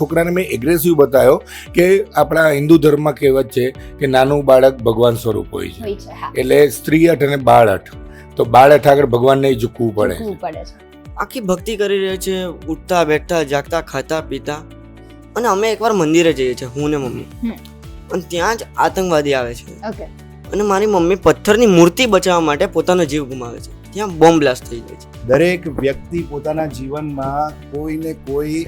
છોકરાને મેં એગ્રેસિવ બતાવ્યો કે આપણા હિન્દુ ધર્મમાં કહેવત છે કે નાનું બાળક ભગવાન સ્વરૂપ હોય છે. એટલે સ્ત્રી અઠ અને બાળ અઠ. તો બાળ અઠ આગળ ભગવાનને ઝૂકવું પડે આખી ભક્તિ કરી રહ્યા છે ઉઠતા બેઠતા જાગતા ખાતા પીતા. અને અમે એકવાર મંદિરે જઈએ છીએ હું ને મમ્મી. અને ત્યાં જ આતંકવાદી આવે છે. અને મારી મમ્મી પથ્થરની મૂર્તિ બચાવવા માટે પોતાનો જીવ ગુમાવે છે. ત્યાં બોમ્બ બ્લાસ્ટ થઈ જાય છે. દરેક વ્યક્તિ પોતાના જીવનમાં કોઈને કોઈ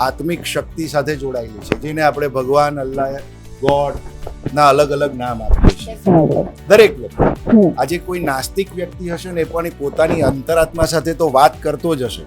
આત્મિક શક્તિ સાથે જોડાયેલી છે જેને આપણે ભગવાન અલ્લાહ ગોડ ના અલગ અલગ નામ આપીએ છીએ. દરેક વ્યક્તિ આજે કોઈ નાસ્તિક વ્યક્તિ હશે ને પણ પોતાની અંતરાત્મા સાથે તો વાત કરતો જ હશે.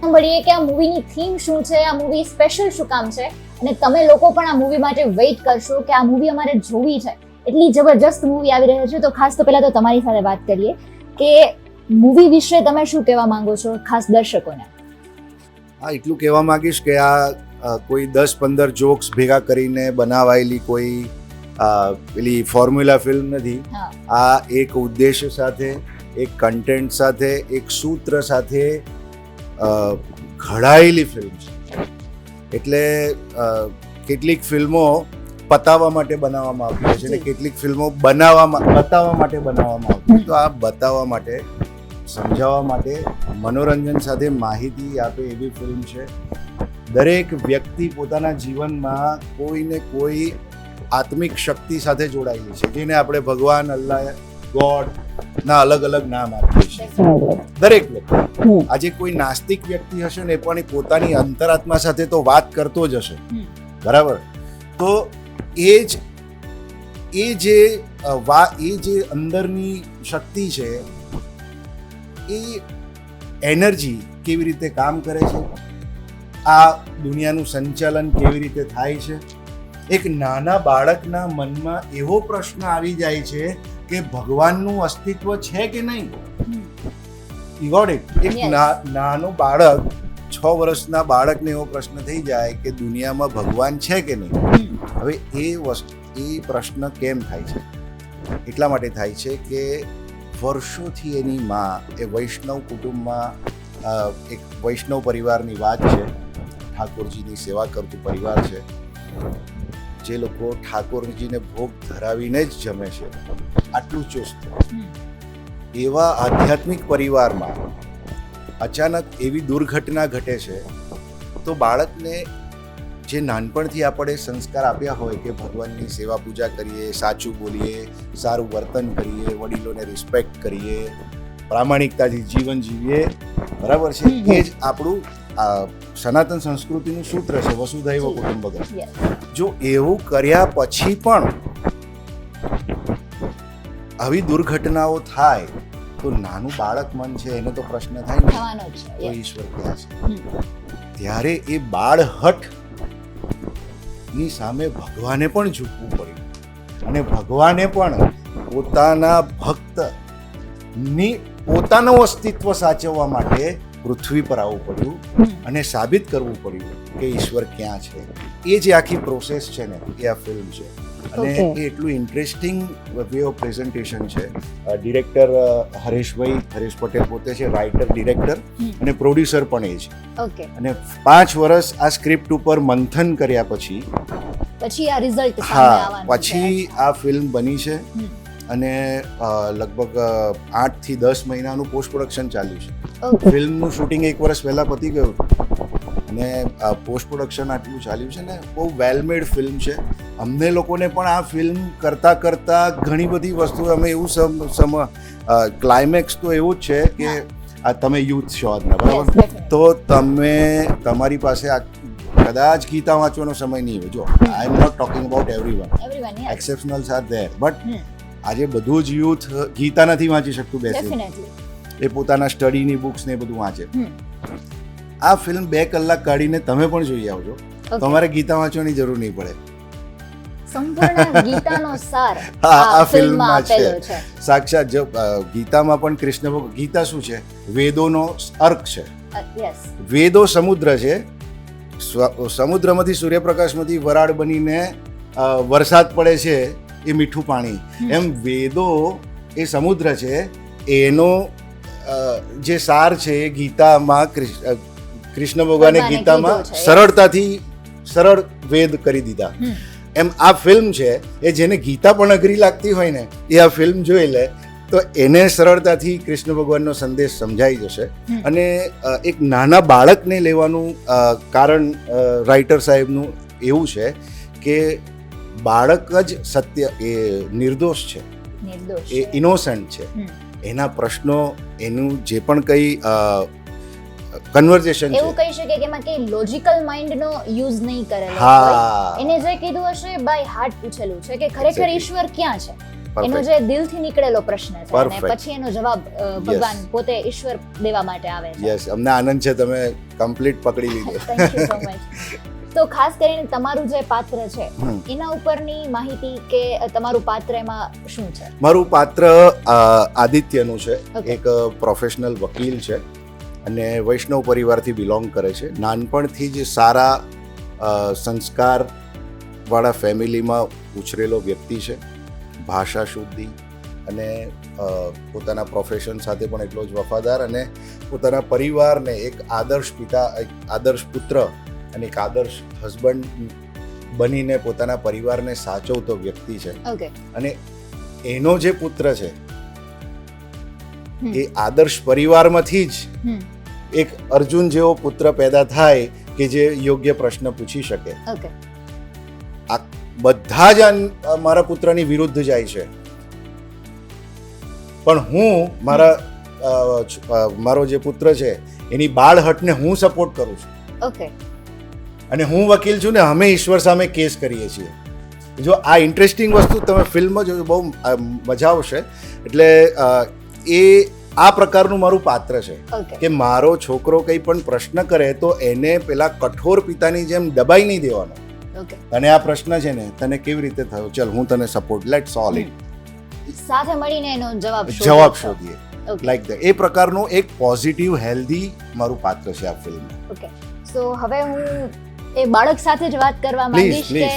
સાંભળીએ કે આ મૂવીની થીમ શું છે આ મૂવી સ્પેશિયલ શું કામ છે? અને તમે લોકો પણ આ મૂવી માટે વેઇટ કરશો કે આ મૂવી અમારે જોવી છે. એટલી જબરજસ્ત મૂવી આવી રહી છે તો ખાસ તો પહેલા તો તમારી સાથે વાત કરીએ કે મૂવી વિશે તમે શું કહેવા માંગો છો ખાસ દર્શકોને? હા એટલું કહેવા માંગીશ કે આ કોઈ દસ પંદર જોક્સ ભેગા કરીને બનાવાયેલી કોઈ પેલી ફોર્મ્યુલા ફિલ્મ નથી. આ એક ઉદ્દેશ્ય સાથે એક કન્ટેન્ટ સાથે એક સૂત્ર સાથે ઘડાયેલી ફિલ્મ છે. એટલે કેટલીક ફિલ્મો પતાવવા માટે બનાવવામાં આવતી હોય છે અને કેટલીક ફિલ્મો બનાવવામાં બતાવવા માટે બનાવવામાં આવતી હોય. તો આ બતાવવા માટે સમજાવવા માટે મનોરંજન સાથે માહિતી આપે એવી ફિલ્મ છે. દરેક વ્યક્તિ પોતાના જીવનમાં કોઈને કોઈ આત્મિક શક્તિ સાથે જોડાયેલી છે જેને આપણે ભગવાન અલ્લાહ ગોડ ના અલગ અલગ નામ આપીએ છીએ. દરેક વ્યક્તિ. આજે કોઈ નાસ્તિક વ્યક્તિ હશે ને પણ એ પોતાની અંતરાત્મા સાથે તો વાત કરતો જ હશે. બરાબર? તો એ જ એ જે વા એ જે અંદરની શક્તિ છે એ એનર્જી કેવી રીતે કામ કરે છે? આ દુનિયાનું સંચાલન કેવી રીતે થાય છે? એક નાના બાળકના મનમાં એવો પ્રશ્ન આવી જાય છે કે ભગવાનનું અસ્તિત્વ છે કે નહીં? You got એક નાનું બાળક છ વર્ષના બાળકને એવો પ્રશ્ન થઈ જાય કે દુનિયામાં ભગવાન છે કે નહીં? હવે એ વસ્તુ એ પ્રશ્ન કેમ થાય છે? એટલા માટે થાય છે કે વર્ષોથી એની માં, એ વૈષ્ણવ કુટુંબમાં એક વૈષ્ણવ પરિવારની વાત છે. ઠાકોરજીની સેવા કરતું પરિવાર છે. જે લોકો ઠાકોરજીને ભોગ ધરાવીને જ જમે છે. આટલું ચુસ્ત. એવા આધ્યાત્મિક પરિવારમાં અચાનક એવી દુર્ઘટના ઘટે છે, તો બાળકને જે નાનપણથી આપણે સંસ્કાર આપ્યા હોય કે ભગવાનની સેવા પૂજા કરીએ સાચું બોલીએ સારું વર્તન કરીએ વડીલોને રિસ્પેક્ટ કરીએ પ્રામાણિકતાથી જીવન જીવીએ બરાબર છે? એ જ આપણું સનાતન સંસ્કૃતિનું સૂત્ર છે વસુધૈવ કુટુંબકમ. જો એવું કર્યા પછી પણ આવી દુર્ઘટનાઓ થાય તો નાનું બાળક મન છે એને તો પ્રશ્ન થાય ને તો ઈશ્વર ક્યાં છે. ત્યારે એ બાળહટ ની સામે ભગવાને પણ ઝૂકવું પડ્યું. અને ભગવાને પણ પોતાના ભક્તની પોતાનું અસ્તિત્વ સાચવવા માટે પૃથ્વી પર આવવું પડ્યું અને સાબિત કરવું પડ્યું કે ઈશ્વર ક્યાં છે. એ જે આખી પ્રોસેસ છે ને, એ આ ફિલ્મ છે. અને એ એટલું ઇન્ટરેસ્ટિંગ વે ઓફ પ્રેઝન્ટેશન છે. ડિરેક્ટર હરેશભાઈ હરેશ પટેલ પોતે છે રાઇટર ડિરેક્ટર અને પ્રોડ્યુસર પણ એ છે. અને પાંચ વર્ષ આ સ્ક્રિપ્ટ ઉપર મંથન કર્યા પછી પછી આ રિઝલ્ટ હા પછી આ ફિલ્મ બની છે અને લગભગ આઠથી દસ મહિનાનું પોસ્ટ પ્રોડક્શન ચાલ્યું છે. ફિલ્મનું શૂટિંગ એક વર્ષ પહેલા પતી ગયું. અને પોસ્ટ પ્રોડક્શન આટલું ચાલ્યું છે ને બહુ વેલમેડ ફિલ્મ છે. અમને લોકોને પણ આ ફિલ્મ કરતાં કરતાં ઘણી બધી વસ્તુ અમે એવું સમ સમ ક્લાઇમેક્સ તો એવું જ છે કે આ તમે યુથ છો આજના બરાબર? તો તમે તમારી પાસે આ કદાચ ગીતા વાંચવાનો સમય નહીં હોય. જો I am not talking about everyone exceptionals are there but આજે બધું જ યુથ ગીતા નથી વાંચી શકતું બેસી એ પોતાના સ્ટડીની બુક્સ ને એ બધું વાંચે. આ ફિલ્મ બે કલાક કાઢીને તમે પણ જોઈ આવજો. તમારે ગીતા વાંચવાની જરૂર નહીં પડે. સંપૂર્ણ ગીતાનો સાર આ ફિલ્મમાં છે. સાક્ષાત જો ગીતામાં પણ કૃષ્ણ ગીતા શું છે? વેદોનો અર્ક છે. વેદો સમુદ્ર છે. સમુદ્રમાંથી સૂર્યપ્રકાશમાંથી વરાળ બનીને વરસાદ પડે છે એ મીઠું પાણી. એમ વેદો એ સમુદ્ર છે. એનો જે સાર છે એ ગીતામાં કૃષ્ણ ભગવાને ગીતામાં સરળતાથી સરળ વેદ કરી દીધા. એમ આ ફિલ્મ છે એ જેને ગીતા પણ અઘરી લાગતી હોય ને એ આ ફિલ્મ જોઈ લે તો એને સરળતાથી કૃષ્ણ ભગવાનનો સંદેશ સમજાઈ જશે. અને એક નાના બાળકને લેવાનું કારણ રાઇટર સાહેબનું એવું છે કે બાળક જ સત્ય એ નિર્દોષ છે. એ. ઇનોસન્ટ છે. એના પ્રશ્નો એનું જે પણ કંઈ કન્વર્ઝેશન એવું કહી શકે કે એમાં કે લોજિકલ માઇન્ડ નો યુઝ નહીં કરેલો. હા. એને જે કીધું હશે બાય હાર્ટ પૂછેલું છે કે ખરેખર ઈશ્વર ક્યાં છે? એનો જે દિલથી નીકળેલો પ્રશ્ન છે અને પછી એનો જવાબ ભગવાન પોતે ઈશ્વર દેવા માટે આવે છે. યસ અમને આનંદ છે તમે કમ્પ્લીટ પકડી લીધો. તો ખાસ કરીને તમારું જે પાત્ર છે એના ઉપરની માહિતી કે તમારું પાત્ર એમાં શું છે? મારું પાત્ર આદિત્યનું છે. એક પ્રોફેશનલ વકીલ છે. અને વૈષ્ણવ પરિવારથી બિલોંગ કરે છે. નાનપણથી જ સારા સંસ્કારવાળા ફેમિલીમાં ઉછરેલો વ્યક્તિ છે. ભાષા શુદ્ધિ અને પોતાના પ્રોફેશન સાથે પણ એટલો જ વફાદાર અને પોતાના પરિવારને એક આદર્શ પિતા એક આદર્શ પુત્ર અને એક આદર્શ હસબન્ડ બનીને પોતાના પરિવારને સાચવતો વ્યક્તિ છે. અને એનો જે પુત્ર છે એ આદર્શ પરિવારમાંથી જ એક અર્જુન જેવો પુત્ર પેદા થાય કે જે યોગ્ય પ્રશ્ન પૂછી શકે. આ બધા જ મારા પુત્રની વિરુદ્ધ જાય છે. પણ હું મારા મારો જે પુત્ર છે એની બાળહટને હું સપોર્ટ કરું છું. ઓકે અને હું વકીલ છું ને અમે ઈશ્વર સામે કેસ કરીએ છીએ. જો આ ઇન્ટરેસ્ટિંગ વસ્તુ તમે ફિલ્મ જો બહુ મજા આવશે. એટલે એ આ પ્રકારનું મારું પાત્ર છે. કે મારો છોકરો કંઈ પણ પ્રશ્ન કરે તો એને પેલા કઠોર પિતાની જેમ દબાઈ નહીં દેવાનો. અને આ પ્રશ્ન છે ને તને કેવી રીતે થયો? ચલ હું તને સપોર્ટ લેટ સોલ્વ ઇટ સાથે મળીને એનો જવાબ જવાબ શોધીએ. લાઈક ધ એ પ્રકારનું એક પોઝિટિવ હેલ્ધી મારું પાત્ર છે આ ફિલ્મ ઓકે સો હવે હું એ બાળક સાથે જ વાત કરવા માંગીશ કે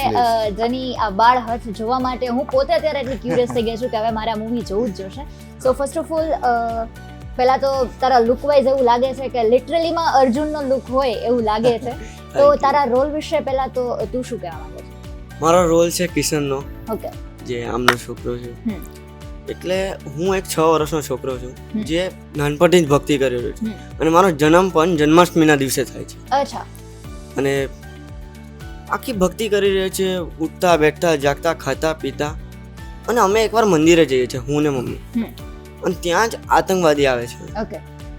જેની આ બાળ હથ જોવા માટે હું પોતે અત્યારે એટલી ક્યુરિયસ થઈ ગઈ છું કે હવે મારે આ મૂવી જોવું જ જોશે. સો ફર્સ્ટ ઓફ ઓલ પહેલા તો તારા લુક વાઇઝ એવું લાગે છે કે લિટરલીમાં અર્જુનનો લુક હોય એવું લાગે છે. તો તારા રોલ વિશે પહેલા તો તું શું કહેવા માંગે છે? મારો રોલ છે કિશનનો ઓકે જે આમનો છોકરો છે. એટલે હું એક છ વર્ષનો છોકરો છું જે નાનપણથી જ ભક્તિ કરી રહ્યો છું. અને મારો જન્મ પણ જન્માષ્ટમીના દિવસે થાય છે. અચ્છા. અને આખી ભક્તિ કરી રહ્યા છે ઉઠતા બેઠતા જાગતા ખાતા પીતા. અને અમે એકવાર મંદિરે જઈએ છીએ હું ને મમ્મી. અને ત્યાં જ આતંકવાદી આવે છે.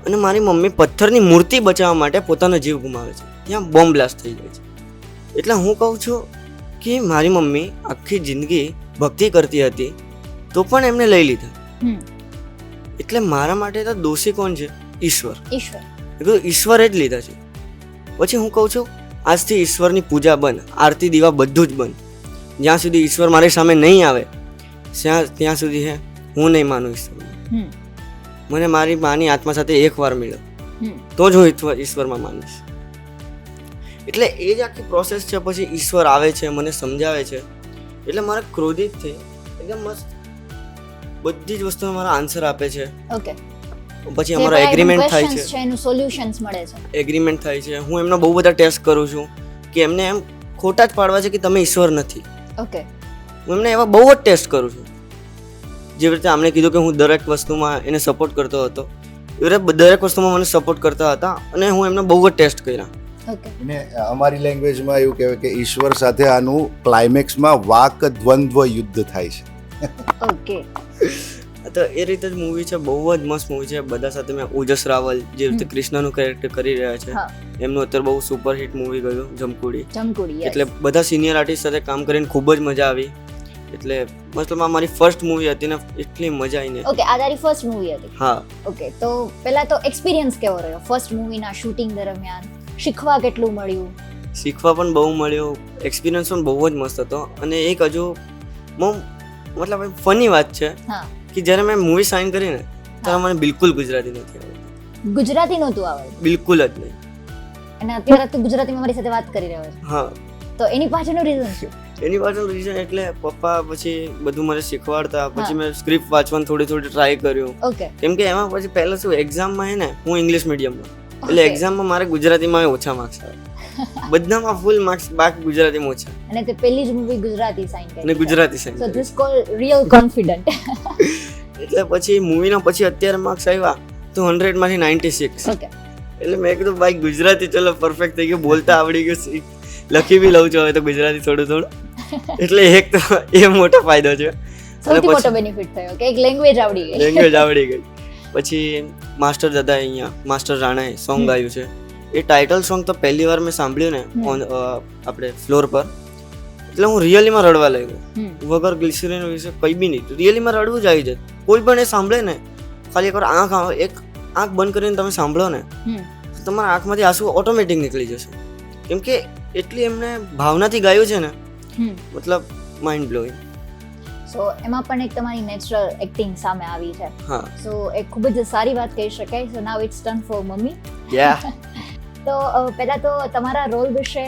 અને મારી મમ્મી પથ્થરની મૂર્તિ બચાવવા માટે પોતાનો જીવ ગુમાવે છે. ત્યાં બોમ્બ બ્લાસ્ટ થઈ જાય છે. એટલે હું કહું છું કે મારી મમ્મી આખી જિંદગી ભક્તિ કરતી હતી તો પણ એમને લઈ લીધા. એટલે મારા માટે તો દોષી કોણ છે? ઈશ્વર. ઈશ્વર. એ તો ઈશ્વરે જ લીધા છે. પછી હું કહું છું આજથી ઈશ્વરની પૂજા બંધ આરતી દીવા બધું જ બંધ. જ્યાં સુધી ઈશ્વર મારી સામે નહીં આવે ત્યાં ત્યાં સુધી હે હું નહીં માનું ઈશ્વર મને મારી માની આત્મા સાથે એકવાર મળ્યો. તો જ હું ઈશ્વર ઈશ્વરમાં માનીશ. એટલે એ જ આખી પ્રોસેસ છે પછી ઈશ્વર આવે છે મને સમજાવે છે. એટલે મારે ક્રોધિત થઈ એકદમ મસ્ત બધી જ વસ્તુનો મારા આન્સર આપે છે. ઓકે પછી અમારો એગ્રીમેન્ટ થાય છે. એનું સોલ્યુશન્સ મળે છે. એગ્રીમેન્ટ થાય છે. હું એમનો બહુ બધા ટેસ્ટ કરું છું કે એમને એમ ખોટા જ પાડવા છે કે તમે ઈશ્વર નથી. ઓકે હું એમને એવા બહુ જ ટેસ્ટ કરું છું. જેવી રીતે આમણે કીધું કે હું દરેક વસ્તુમાં એને સપોર્ટ કરતો હતો. એવી રીતે દરેક વસ્તુમાં મને સપોર્ટ કરતા હતા અને હું એમને બહુ જ ટેસ્ટ કર્યા. ને અમારી લેંગ્વેજમાં એવું કહેવાય કે ઈશ્વર સાથે આનું ક્લાઇમેક્સમાં વાક દ્વંદ્વ યુદ્ધ થાય છે. ઓકે તો એ રીતે જ મૂવી છે બહુ જ મસ્ત મૂવી છે. બધા સાથે મેં ઓજસ રાવલ જે રીતે. કૃષ્ણનું કેરેક્ટર કરી રહ્યા છે એમનું અત્યારે બહુ સુપર હિટ મૂવી ગયું જમકુડી. જમકુડી એટલે બધા સિનિયર આર્ટિસ્ટ સાથે કામ કરીને ખૂબ જ મજા આવી. એટલે મતલબ આ મારી ફર્સ્ટ મૂવી હતી ને એટલી મજા આવીને ઓકે આ તારી ફર્સ્ટ મૂવી હતી. હા. ઓકે તો પહેલા તો એક્સપિરિયન્સ કેવો રહ્યો? ફર્સ્ટ મૂવીના શૂટિંગ દરમિયાન શીખવા કેટલું મળ્યું? શીખવા પણ બહુ મળ્યું. એક્સપિરિયન્સ પણ બહુ જ મસ્ત હતો. અને એક હજુ મતલબ ફની વાત છે. હા. કે જ્યારે મેં મૂવી સાઇન કરીને ત્યારે મને બિલકુલ ગુજરાતી નથી આવડતી. ગુજરાતી નહોતું આવડતું? બિલકુલ જ નહીં. અને અત્યારે તું ગુજરાતીમાં મારી સાથે વાત કરી રહ્યો છે. હા. તો એની પાછળનું રીઝન શું? એની પાછળ રીઝન એટલે પપ્પા પછી બધું મને શીખવાડતા પછી મેં સ્ક્રિપ્ટ વાંચવાનું થોડી થોડી ટ્રાય કર્યું. ઓકે કેમ કે એમાં પછી પહેલા શું એક્ઝામમાં હે ને હું ઇંગ્લિશ મીડિયમમાં એટલે. એક્ઝામમાં મારે ગુજરાતીમાં ઓછા માર્ક્સ આવ્યા બધામાં ફૂલ માર્ક્સ બાકી ગુજરાતીમાં ઓછા. અને તે પહેલી જ મૂવી ગુજરાતી સાઇન કરી અને Gujarati so this call real confident એટલે પછી મૂવીના પછી અત્યારે માર્ક્સ આવ્યા તો હંડ્રેડમાંથી નાઇન્ટી સિક્સ એટલે મેં કીધું ભાઈ ગુજરાતી ચલો પરફેક્ટ થઈ ગયું બોલતા આવડી ગયું લખી બી લઉં છું હવે તો ગુજરાતી થોડું થોડું. એટલે એક તો એ મોટો ફાયદો છે. સૌથી પછી- મોટો બેનિફિટ થયો કે એક લેંગ્વેજ આવડી ગઈ. લેંગ્વેજ આવડી ગઈ. પછી માસ્ટર દાદા અહીંયા માસ્ટર રાણાએ સોંગ ગાયું છે. એ ટાઇટલ સોંગ તો પહેલી વાર મેં સાંભળ્યું ને આપણે ફ્લોર પર. એટલે હું રિયલીમાં રડવા લાગ્યો. વગર ગ્લિસરીન વિશે કંઈ બી નહીં. રિયલીમાં રડવું જ આવી જાય. કોઈ પણ એ સાંભળે ને ખાલી એકવાર આંખ એક આંખ બંધ કરીને તમે સાંભળો ને તો તમારા આંખમાંથી આંસુ ઓટોમેટિક નીકળી જશે. કેમ કે એટલી એમને ભાવનાથી ગાયું છે ને મતલબ માઇન્ડ બ્લોઈંગ સો એમાં પણ એક તમારી નેચરલ એક્ટિંગ સામે આવી છે. હા. સો એ ખૂબ જ સારી વાત કહી શકાય. So now it's done for mummy. Yeah તો પહેલાં તો તમારા રોલ વિશે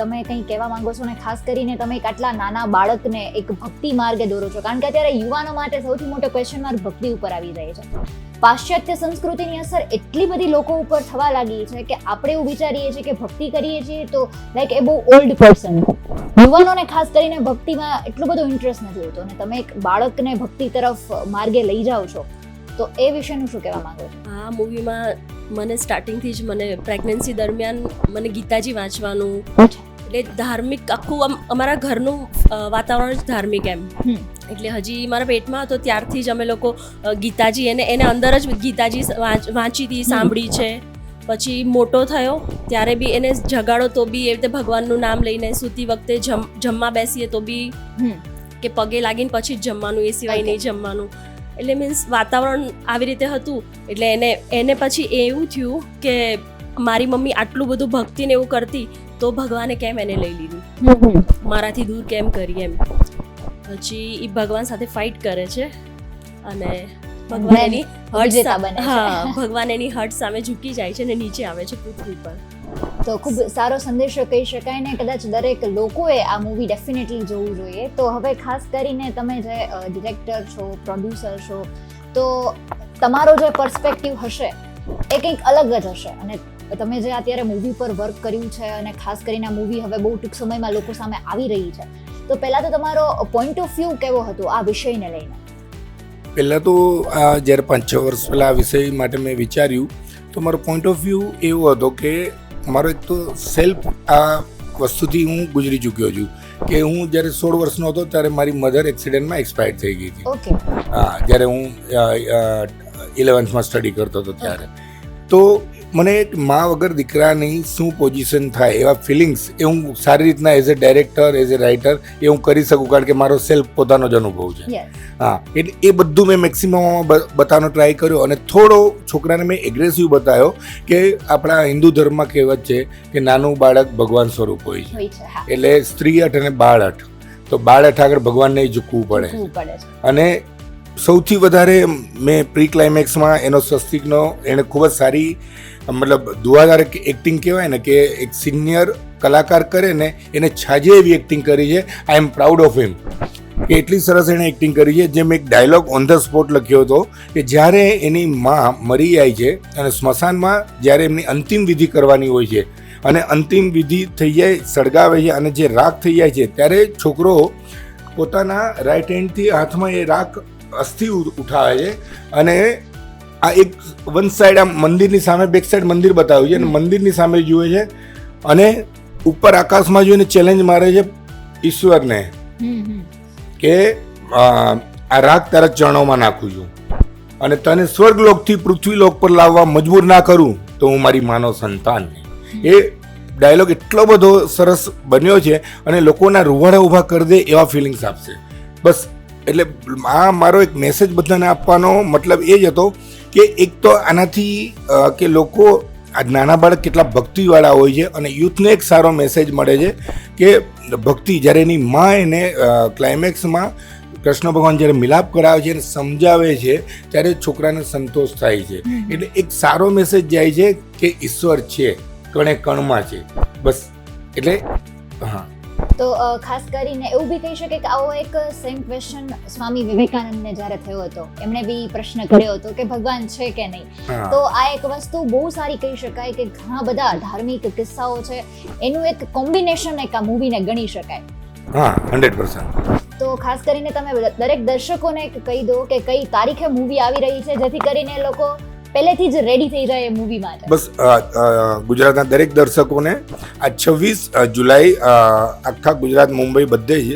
તમે કંઈ કહેવા માંગો છો ને ખાસ કરીને તમે એક આટલા નાના બાળકને એક ભક્તિ માર્ગે દોરો છો? કારણ કે અત્યારે યુવાનો માટે સૌથી મોટો ક્વેશ્ચન માર્ક ભક્તિ ઉપર આવી રહી છે. પાશ્ચાત્ય સંસ્કૃતિની અસર એટલી બધી લોકો ઉપર થવા લાગી છે કે આપણે એવું વિચારીએ છીએ કે ભક્તિ કરીએ છીએ તો લાઈક એ બહુ ઓલ્ડ પર્સન યુવાનોને ખાસ કરીને ભક્તિમાં એટલો બધો ઇન્ટરેસ્ટ નથી હોતો. અને તમે એક બાળકને ભક્તિ તરફ માર્ગે લઈ જાઓ છો તો એ વિશેનું શું કહેવા માંગો છો? આ મૂવીમાં મને સ્ટાર્ટિંગથી જ મને પ્રેગ્નન્સી દરમિયાન મને ગીતાજી વાંચવાનું એટલે ધાર્મિક આખું અમારા ઘરનું વાતાવરણ જ ધાર્મિક એમ. એટલે હજી મારા પેટમાં હતો ત્યારથી જ અમે લોકો ગીતાજી એને એને અંદર જ ગીતાજી વાંચી હતી સાંભળી છે. પછી મોટો થયો ત્યારે બી એને જગાડો તો બી એ રીતે ભગવાનનું નામ લઈને સૂતી વખતે જમ જમવા બેસીએ તો બી. કે પગે લાગીને પછી જ જમવાનું એ સિવાય નહીં જમવાનું. એટલે મીન્સ વાતાવરણ આવી રીતે હતું એટલે એને એને પછી એવું થયું કે મારી મમ્મી આટલું બધું ભક્તિને એવું કરતી તો ભગવાને કેમ એને લઈ લીધું? મારાથી દૂર કેમ કરી એમ? પછી એ ભગવાન સાથે ફાઇટ કરે છે અને ભગવાન એની હટ. હા ભગવાન એની હટ સામે ઝૂકી જાય છે અને નીચે આવે છે પૃથ્વી પર. તો ખૂબ સારો સંદેશો કહી શકાય ને કદાચ દરેક લોકોએ આ મૂવી ડેફિનેટલી જોવું જોઈએ. તો હવે ખાસ કરીને તમે જે ડિરેક્ટર છો પ્રોડ્યુસર છો, તો તમારો જે પર્સપેક્ટિવ હશે એ કંઈક અલગ જ હશે. અને તમે જે અત્યારે મૂવી પર વર્ક કર્યું છે અને ખાસ કરીને આ મૂવી હવે બહુ ટૂંક સમયમાં લોકો સામે આવી રહી છે, તો પહેલાં તો તમારો પોઈન્ટ ઓફ વ્યૂ કેવો હતો આ વિષયને લઈને? પહેલાં તો આ જ્યારે પાંચ છ વર્ષ પહેલાં આ વિષય માટે મેં વિચાર્યું, તો મારો પોઈન્ટ ઓફ વ્યૂ એવો હતો કે મારો એક તો સેલ્ફ આ વસ્તુથી હું ગુજરી ચૂક્યો છું કે હું જ્યારે સોળ વર્ષનો હતો ત્યારે મારી મધર એક્સિડન્ટમાં એક્સપાયર થઈ ગઈ હતી. હા જ્યારે હું ઇલેવન્થમાં સ્ટડી કરતો હતો ત્યારે. તો મને એક મા વગર દીકરાની શું પોઝિશન થાય એવા ફિલિંગ્સ એ હું સારી રીતના as a director as a writer એ હું કરી શકું કારણ કે મારો સેલ્ફ પોતાનો જ અનુભવ છે. હા એટલે એ બધું મેં મેક્સિમમ બતાવવાનો ટ્રાય કર્યો અને થોડો છોકરાને મેં એગ્રેસિવ બતાવ્યો કે આપણા હિન્દુ ધર્મમાં કહેવત છે કે નાનું બાળક ભગવાન સ્વરૂપ હોય છે. એટલે સ્ત્રી અઠ અને બાળ અઠ. તો બાળ અઠ આગળ ભગવાનને ઝૂકવું પડે. અને સૌથી વધારે મેં પ્રી ક્લાઇમેક્સમાં એનો સ્વસ્તિકનો એણે ખૂબ જ સારી મતલબ દુઆદાર એક્ટિંગ કહેવાય ને કે એક સિનિયર કલાકાર કરે ને એને છાજે એવી એક્ટિંગ કરી છે આઈ એમ પ્રાઉડ ઓફ હિમ કે એટલી સરસ એણે એક્ટિંગ કરી છે, જેમ એક ડાયલોગ ઓન ધ સ્પોટ લખ્યો હતો કે જ્યારે એની માં મરી જાય છે અને સ્મશાનમાં જ્યારે એમની અંતિમ વિધિ કરવાની હોય છે અને અંતિમ વિધિ થઈ જાય, સળગાવે છે અને જે રાખ થઈ જાય છે, ત્યારે છોકરો પોતાના રાઈટ હેન્ડથી હાથમાં એ રાખ અસ્થિ ઉઠાવે છે અને આ એક વન સાઈડ આમ મંદિરની સામે બેક સાઈડ મંદિર બતાવ્યું છે અને મંદિરની સામે જુએ છે અને ઉપર આકાશમાં જોઈને ચેલેન્જ મારે છે ઈશ્વરને કે આ રાગ તારા ચરણોમાં નાખું છું. અને તને સ્વર્ગલોકથી પૃથ્વીલોક પર લાવવા મજબૂર ના કરું તો હું મારી માનવ સંતાન એ ડાયલોગ એટલો બધો સરસ બન્યો છે અને લોકોના રૂવાડા ઊભા કરી દે એવા ફિલિંગ્સ આપશે. બસ એટલે આ મારો એક મેસેજ બધાને આપવાનો મતલબ એ જ હતો કે એક તો આનાથી કે લોકો આ નાના બાળક કેટલા ભક્તિવાળા હોય છે અને યુથને એક સારો મેસેજ મળે છે કે ભક્તિ જ્યારે એની મા એને ક્લાઇમેક્સમાં કૃષ્ણ ભગવાન જ્યારે મિલાપ કરાવે છે અને સમજાવે છે ત્યારે છોકરાને સંતોષ થાય છે. એટલે એક સારો મેસેજ જાય છે કે ઈશ્વર છે કણે કણમાં છે. બસ. એટલે હા. તો ખાસ કરીને એવું બી કહી શકે કે આવો એક સેમ ક્વેશ્ચન સ્વામી વિવેકાનંદને જ્યારે થયો હતો એમણે બી પ્રશ્ન કર્યો હતો કે ભગવાન છે કે નહીં? તો આ એક વસ્તુ બહુ સારી કહી શકાય કે ઘણા બધા ધાર્મિક કિસ્સાઓ છે એનું એક કોમ્બિનેશન એક આ મૂવીને ગણી શકાય. હા હંડ્રેડ પર્સન્ટ તો ખાસ કરીને તમે દરેક દર્શકોને કહી દો કે કઈ તારીખે મૂવી આવી રહી છે જેથી કરીને લોકો પહેલેથી જ રેડી થઈ રહે મૂવી માટે બસ ગુજરાતના દરેક દર્શકોને આ છવ્વીસ જુલાઈ આખા ગુજરાત મુંબઈ બધે જ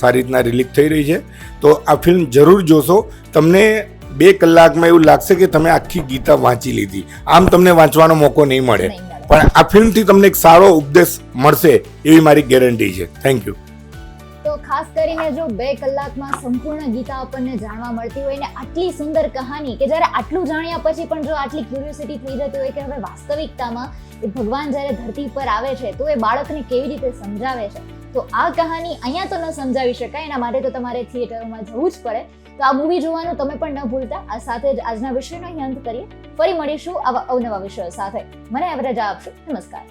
સારી રીતના રિલીઝ થઈ રહી છે. તો આ ફિલ્મ જરૂર જોશો. તમને બે કલાકમાં એવું લાગશે કે તમે આખી ગીતા વાંચી લીધી. આમ તમને વાંચવાનો મોકો નહીં મળે. પણ આ ફિલ્મથી તમને એક સારો ઉપદેશ મળશે એવી મારી ગેરંટી છે. થેન્ક યુ ખાસ કરીને જો બે કલાકમાં સંપૂર્ણ ગીતા આપણને જાણવા મળતી હોય ને આટલી સુંદર કહાની કે જ્યારે આટલું જાણ્યા પછી પણ જો આટલી ક્યુરિયોસિટી થઈ જતી હોય કે હવે વાસ્તવિકતામાં એ ભગવાન જ્યારે ધરતી પર આવે છે તો એ બાળકને કેવી રીતે સમજાવે છે? તો આ કહાની અહીંયા તો ન સમજાવી શકાય, એના માટે તો તમારે થિયેટરોમાં જવું જ પડે. તો આ મૂવી જોવાનું તમે પણ ન ભૂલતા. આ સાથે જ આજના વિષયનો અહીં અંત કરીએ. ફરી મળીશું આવા અવનવા વિષયો સાથે. મને એવરેજ આપશો. નમસ્કાર.